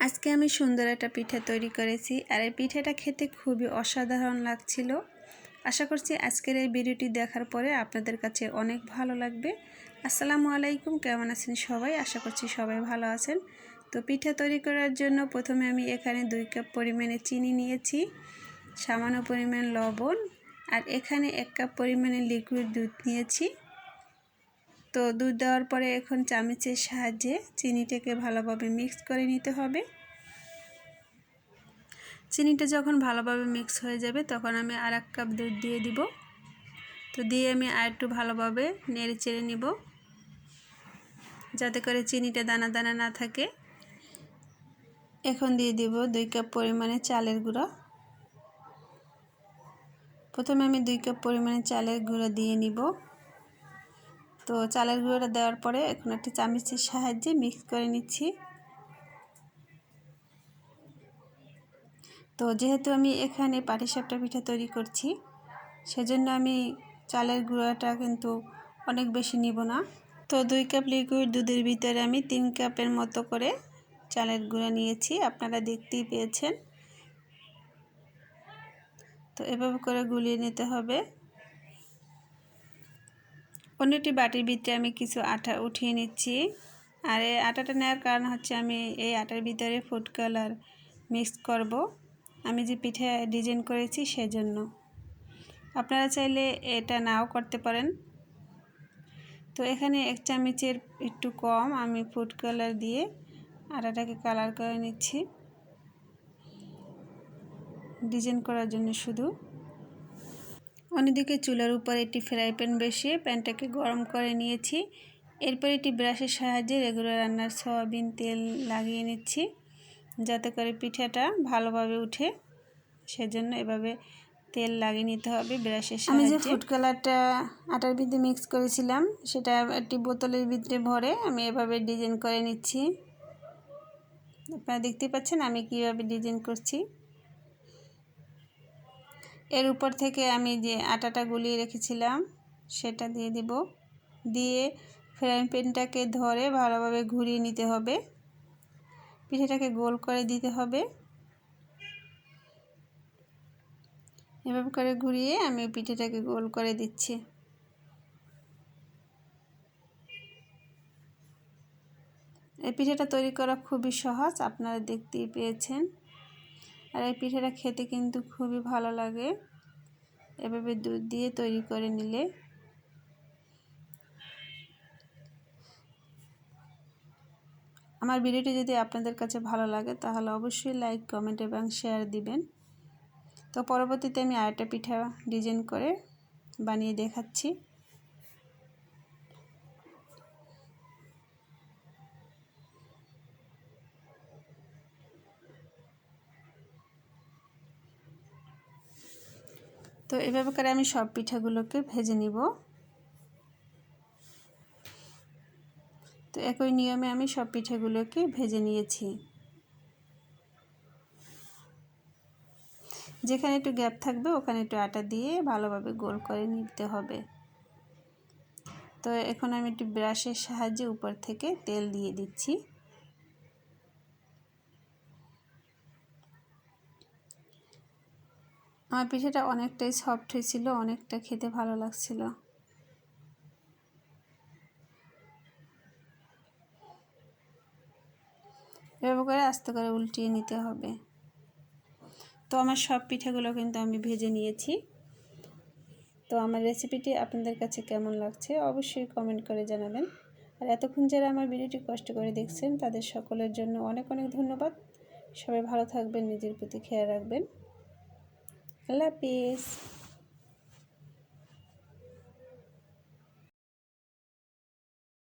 আজকে আমি সুন্দর একটা পিঠা তৈরি করেছি আর এই পিঠাটা খেতে খুবই অসাধারণ লাগছিল। আশা করছি আজকের এই ভিডিওটি দেখার পরে আপনাদের কাছে অনেক ভালো লাগবে। আসসালামু আলাইকুম, কেমন আছেন সবাই? আশা করছি সবাই ভালো আছেন। তো পিঠা তৈরি করার জন্য প্রথমে আমি এখানে দুই কাপ পরিমাণে চিনি নিয়েছি, সামান্য পরিমাণ লবণ, আর এখানে এক কাপ পরিমাণে লিকুইড দুধ নিয়েছি। তো দুধ দেওয়ার পরে এখন চামচের সাহায্যে চিনিটাকে ভালোভাবে মিক্স করে নিতে হবে। চিনিটা যখন ভালোভাবে মিক্স হয়ে যাবে তখন আমি আর এক কাপ দুধ দিয়ে দিব। তো দিয়ে আমি আর একটু ভালোভাবে নেড়ে চেড়ে নিব। যাতে করে চিনিটা দানা দানা না থাকে। এখন দিয়ে দিব দুই কাপ পরিমাণে চালের গুঁড়ো। প্রথমে আমি দুই কাপ পরিমাণে চালের গুঁড়ো দিয়ে নিব। তো চালের গুঁড়োটা দেওয়ার পরে এখন একটি চামচের সাহায্যে মিক্স করে নিচ্ছি। তো যেহেতু আমি এখানে পাটিসাপটা পিঠা তৈরি করছি, সেজন্য আমি চালের গুঁড়োটা কিন্তু অনেক বেশি নিব না। তো দুই কাপ লিকুইড দুধের ভিতরে আমি তিন কাপের মতো করে চালের গুঁড়া নিয়েছি, আপনারা দেখতেই পেয়েছেন। তো এভাবে করে গুলিয়ে নিতে হবে। অন্যটি বাটির ভিতরে আমি কিছু আটা উঠিয়ে নিচ্ছি। আর এই আটাটা নেওয়ার কারণ হচ্ছে আমি এই আটার ভিতরে ফুড কালার মিক্স করব। আমি যে পিঠে ডিজাইন করেছি সেজন্য। আপনারা চাইলে এটা নাও করতে পারেন। তো এখানে এক চামচের একটু কম আমি ফুড কালার দিয়ে আটাটাকে কালার করে নিচ্ছি। ডিজাইন করার জন্য শুধু। অন্যদিকে চুলার উপর একটি ফ্রাই প্যান বসিয়ে প্যানটাকে গরম করে নিয়েছি। এরপর একটি ব্রাশের সাহায্যে রেগুলার রান্নার সয়াবিন তেল লাগিয়ে নিচ্ছি যাতে করে পিঠাটা ভালোভাবে উঠে। সেজন্য এভাবে তেল লাগিয়ে নিতে হবে ব্রাশের সাহায্যে আমি যে ফুড কালারটা আটার ভিতরে মিক্স করেছিলাম সেটা একটি বোতলের ভিতরে ভরে আমি এভাবে ডিজাইন করে নিচ্ছি। আপনারা দেখতে পাচ্ছেন আমি কীভাবে ডিজাইন করছি। এর উপর থেকে আমি যে আটাটা গুলিয়ে রেখেছিলাম, সেটা দিয়ে দিব। দিয়ে ফ্রাইং প্যানটাকে ধরে ভালোভাবে ঘুরিয়ে নিতে হবে। পিঠেটাকে গোল করে দিতে হবে। এভাবে করে ঘুরিয়ে আমি পিঠেটাকে গোল করে দিচ্ছি। এই পিঠেটা তৈরি করা খুবই সহজ, আপনারা দেখতেই পেয়েছেন। আর এই পিঠাটা খেতে কিন্তু খুবই ভালো লাগে। এভাবে দুধ দিয়ে তৈরি করে নিলে। আমার ভিডিওটি যদি আপনাদের কাছে ভালো লাগে, তাহলে অবশ্যই লাইক, কমেন্ট এবং শেয়ার দিবেন। তো পরবর্তীতে আমি আরেকটা পিঠা ডিজাইন করে বানিয়ে দেখাচ্ছি। তো এভাবে করে আমি সব পিঠাগুলোকে ভেজে নিব। তো একই নিয়মে আমি সব পিঠাগুলোকে ভেজে নিয়েছি। যেখানে একটু গ্যাপ থাকবে ওখানে একটু আটা দিয়ে ভালোভাবে গোল করে নিতে হবে। তো এখন আমি একটু ব্রাশের সাহায্যে উপর থেকে তেল দিয়ে দিচ্ছি। আমার পিঠাটা অনেকটাই সফট হয়েছিল, অনেকটা খেতে ভালো লাগছিল। এভাবে করে আস্তে করে উল্টিয়ে নিতে হবে। তো আমার সব পিঠাগুলো কিন্তু আমি ভেজে নিয়েছি। তো আমার রেসিপিটি আপনাদের কাছে কেমন লাগছে অবশ্যই কমেন্ট করে জানাবেন। আর এতক্ষণ যারা আমার ভিডিওটি কষ্ট করে দেখছেন, তাদের সকলের জন্য অনেক অনেক ধন্যবাদ। সবাই ভালো থাকবেন, নিজের প্রতি খেয়াল রাখবেন। আল্লাহ হাফিজ